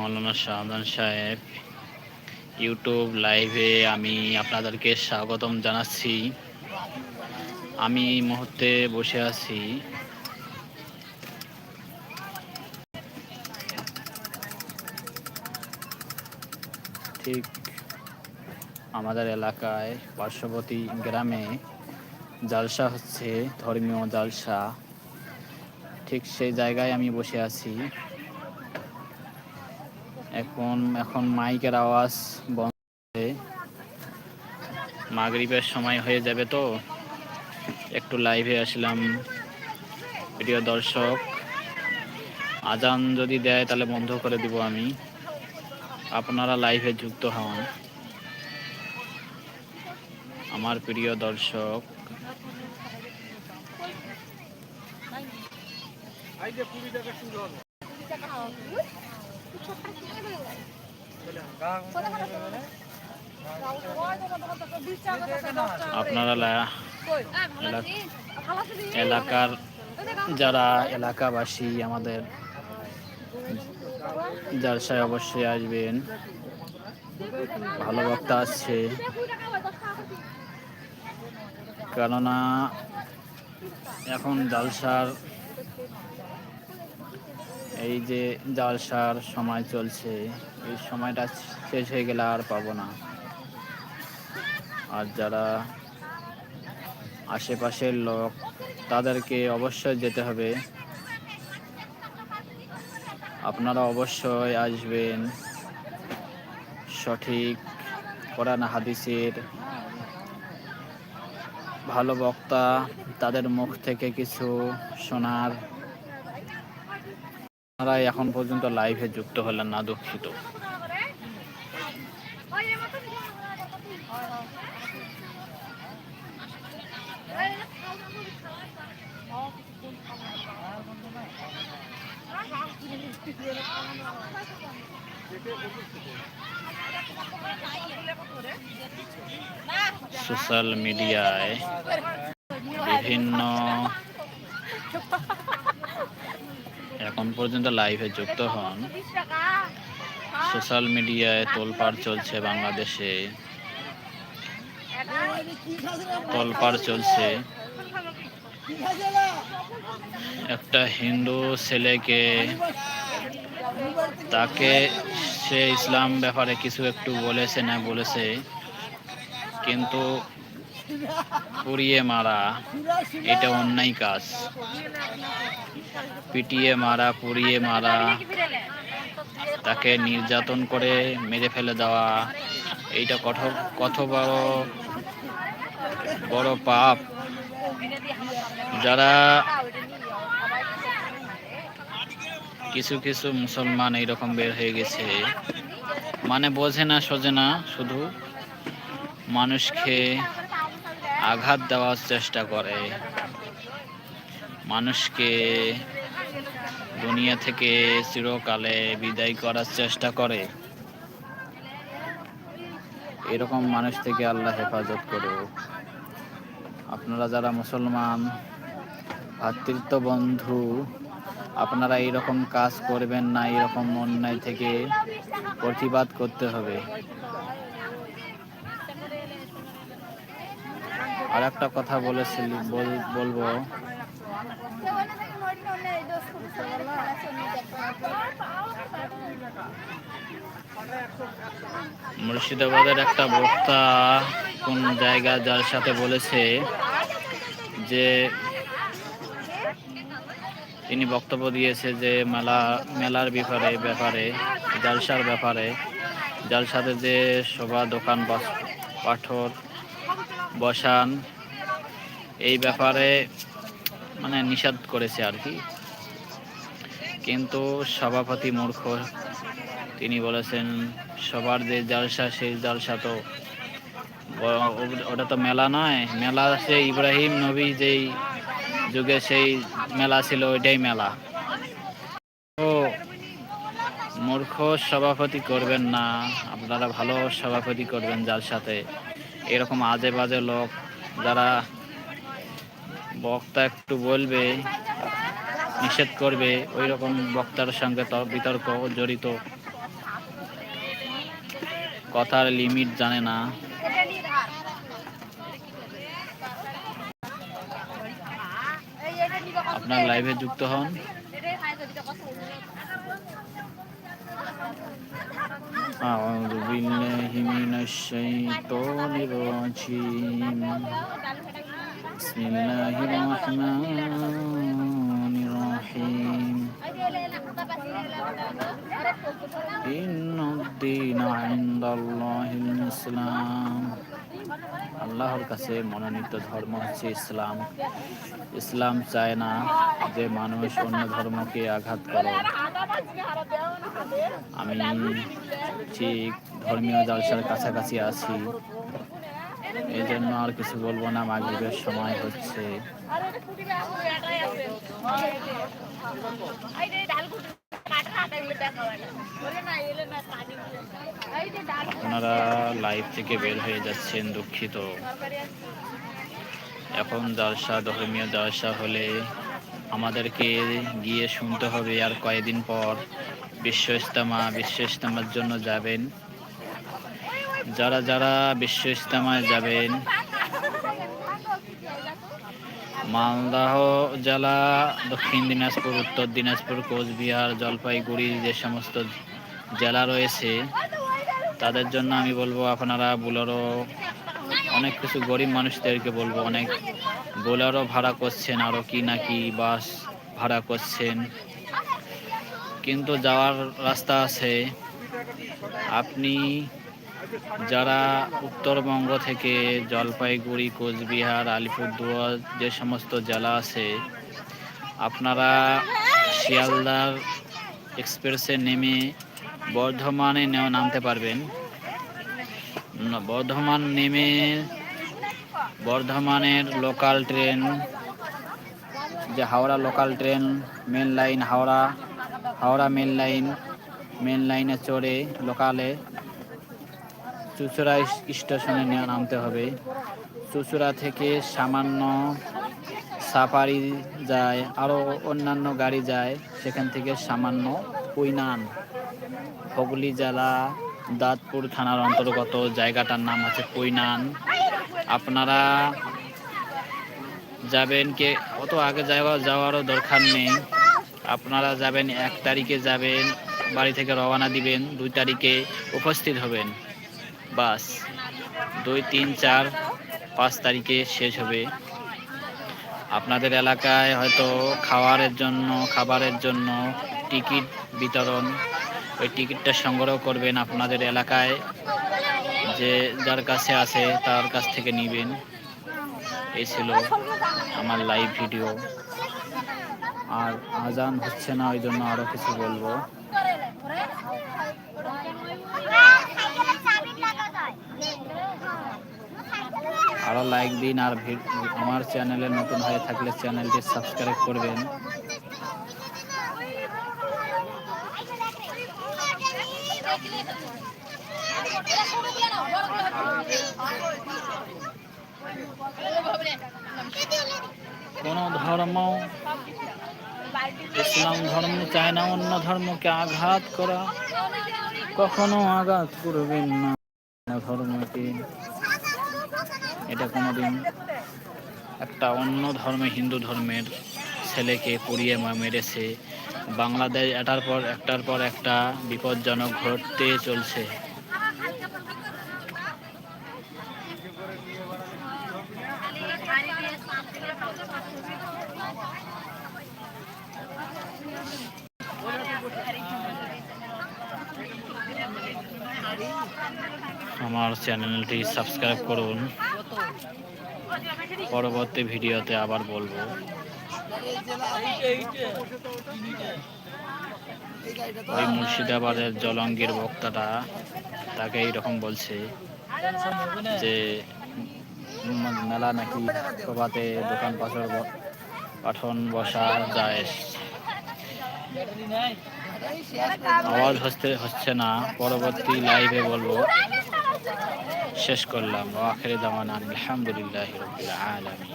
মৌলানা শাহজাহান সাহেব ইউটিউব লাইভে আমি আপনাদেরকে স্বাগতম জানাচ্ছি। আমি মুহূর্তে বসে আছি। ঠিক আমাদের এলাকায় পার্শ্ববর্তী গ্রামে জালসা হচ্ছে, ধর্মীয় জালসা। ঠিক সেই জায়গায় আমি বসে আছি। এখন এখন মাইকের আওয়াজ বন্ধ করে মাগরিবের সময় হয়ে যাবে তো। একটু লাইভে আসলাম। প্রিয় দর্শক, আজান যদি দেয় তাহলে বন্ধ করে দিব আমি। আপনারা লাইভে যুক্ত হন। আমার প্রিয় দর্শক আপনারা এলাকার যারা এলাকাবাসী আমাদের জালসায় অবশ্যই আসবেন। ভালো বক্তা আসছে কেননা এখন জালসার এই যে জালসার সময় চলছে, এই সময়টা শেষ হয়ে গেলে আর পাবো না। আর যারা আশেপাশের লোক, তাদেরকে অবশ্যই যেতে হবে। আপনারা অবশ্যই আসবেন। সঠিক কোরআন, হাদিসের ভালো বক্তা, তাদের মুখ থেকে কিছু শোনার আপনারা এখন পর্যন্ত লাইভে যুক্ত হলেন না দুঃখিত। সোশ্যাল মিডিয়ায় বিভিন্ন এখন পর্যন্ত লাইভে যুক্ত হন। সোশ্যাল মিডিয়ায় তোলপাড় চলছে বাংলাদেশে। তোলপাড় চলছে। একটা হিন্দু ছেলেকে তাকে সে ইসলাম ব্যাপারে কিছু একটু বলেছে না বলেছে, কিন্তু পুড়িয়ে মারা, এটা অন্যায় কাজ। পিটিয়ে মারা, পুড়িয়ে মারা, তাকে নির্যাতন করে মেরে ফেলে দেওয়া, এইটা কত কত বড় বড় পাপ। যারা কিছু কিছু মুসলমান এইরকম বের হয়ে গেছে মানে বোঝে না, সোজে না, শুধু মানুষকে আঘাত দেওয়ার চেষ্টা করে। মানুষকে দুনিয়া থেকে চিরকালে বিদায় করার চেষ্টা করে। এরকম মানুষ থেকে আল্লাহ হেফাজত করুক। আপনারা যারা মুসলমান, ভাতৃত্ব বন্ধু, আপনারা এইরকম কাজ করবেন না এরকম অন্যায় থেকে প্রতিবাদ করতে হবে। আর একটা কথা বলেছিলি, বল- বলব। মুর্শিদাবাদের একটা বক্তা কোন জায়গা যার সাথে বলেছে যে তিনি বক্তব্য দিয়েছে যে মেলা, মেলার ব্যাপারে ব্যাপারে, জালসার ব্যাপারে, জালসাতে যে শোভা দোকান, পাথর বসান। এই ব্যাপারে মানে নিষেধ করেছে আর কি। কিন্তু সভাপতি মূর্খ, তিনি বলেছেন, সবার যে জালসা, সেই জালসা তো ওটা তো মেলা নয়। মেলা সে ইব্রাহিম নবী যেই যুগে সেই মেলা ছিল, ওইটাই মেলা। তো মূর্খ সভাপতি করবেন না। আপনারা ভালো সভাপতি করবেন যার সাথে এরকম আজে বাজে লোক যারা বক্তা একটু বলবে, নিষেধ করবে ওই রকম বক্তার সঙ্গে বিতর্ক জড়িত। কথার লিমিট জানে না। আপনার লাইভে যুক্ত হন। أعوذ بالله من الشيطان الرجيم بسم الله الرحمن الرحيم إن الدين عند الله الإسلام আল্লাহর কাছে মনোনীত ধর্ম হচ্ছে ইসলাম। ইসলাম চায় না যে মানুষ অন্য ধর্মকে আঘাত করে। আমি ঠিক ধর্মীয় জালসার কাছাকাছি আছি। এই জন্য আর কিছু বলব না, মাগরিবের সময় হচ্ছে। আপনারা লাইভ থেকে বের হয়ে যাচ্ছেন, দুঃখিত। এখন জালসা ধর্মীয় জালসা হলে আমাদেরকে গিয়ে শুনতে হবে আর কয়েকদিন পর বিশ্ব ইস্তেমা বিশ্ব ইস্তেমার জন্য যাবেন। যারা যারা বিশ্ব ইস্তেমায় যাবেন মালদাহ জেলা, দক্ষিণ দিনাজপুর, উত্তর দিনাজপুর, কোচবিহার, জলপাইগুড়ি যে সমস্ত জেলা রয়েছে, তাদের জন্য আমি বলব আপনারা বোলারও অনেক কিছু গরিব মানুষদেরকে বলব, অনেক বোলারও ভাড়া করছেন আরও কি না কি বাস ভাড়া করছেন। কিন্তু যাওয়ার রাস্তা আছে। আপনি যারা উত্তরবঙ্গ থেকে জলপাইগুড়ি, কোচবিহার, আলিপুরদুয়ার, যে সমস্ত জেলা আছে, আপনারা শিয়ালদার এক্সপ্রেসে নেমে বর্ধমানে নামতে পারবেন। বর্ধমান নেমে বর্ধমানের লোকাল ট্রেন যে Howrah local train main line Howrah Howrah main line main লাইনে চড়ে লোকালে চুচুড়া স্টেশনে নামতে হবে। চুচুড়া থেকে সামান্য সাফারি যায় আরও অন্যান্য গাড়ি যায়, সেখান থেকে সামান্য কুইনান হুগলি জেলা, দাঁতপুর থানার অন্তর্গত জায়গাটার নাম আছে কুইনান আপনারা যাবেন কে, অত আগে যাওয়া, যাওয়ারও দরকার নেই। আপনারা যাবেন, এক তারিখে যাবেন, বাড়ি থেকে রওনা দিবেন, দুই তারিখে উপস্থিত হবেন। বাস। দুই, তিন, চার, পাঁচ তারিখে শেষ হবে। আপনাদের এলাকায় হয়তো খাওয়ারের জন্য, খাবারের জন্য টিকিট বিতরণ, ওই টিকিটটা সংগ্রহ করবেন আপনাদের এলাকায়। যে যার কাছে আছে তার কাছ থেকে নেবেন। এই ছিল আমার লাইভ ভিডিও আর আজান হচ্ছে না, ওই জন্য আরও কিছু বলব। আরও লাইক দিন আর আমার চ্যানেলে নতুন হয়ে থাকলে চ্যানেলটি সাবস্ক্রাইব করবেন। কোন ধর্ম, ইসলাম ধর্ম চায় না, অন্য ধর্মকে আঘাত করা। কখনো আঘাত করবেন না। ধর্মকে। এটা কোনোদিন একটা অন্য ধর্মে, হিন্দু ধর্মের ছেলেকে পুড়িয়ে মেরেছে। বাংলাদেশ এটার পর, একটার পর একটা বিপজ্জনক ঘটতে চলছে। আমার চ্যানেলটি সাবস্ক্রাইব করুন। পরবর্তী ভিডিওতে আবার বলব। ওই মুর্শিদাবাদের জলঙ্গির বক্তাটা তাকে এইরকম বলছে যে মেলা নাকি প্রভাতে দোকান পাথর পাঠন বসা যায়। আওয়াজ হচ্ছে হচ্ছে না। পরবর্তী লাইভে বলব। শেষ করলাম আখের দামান আলহামদুলিল্লাহ রবিল আলমী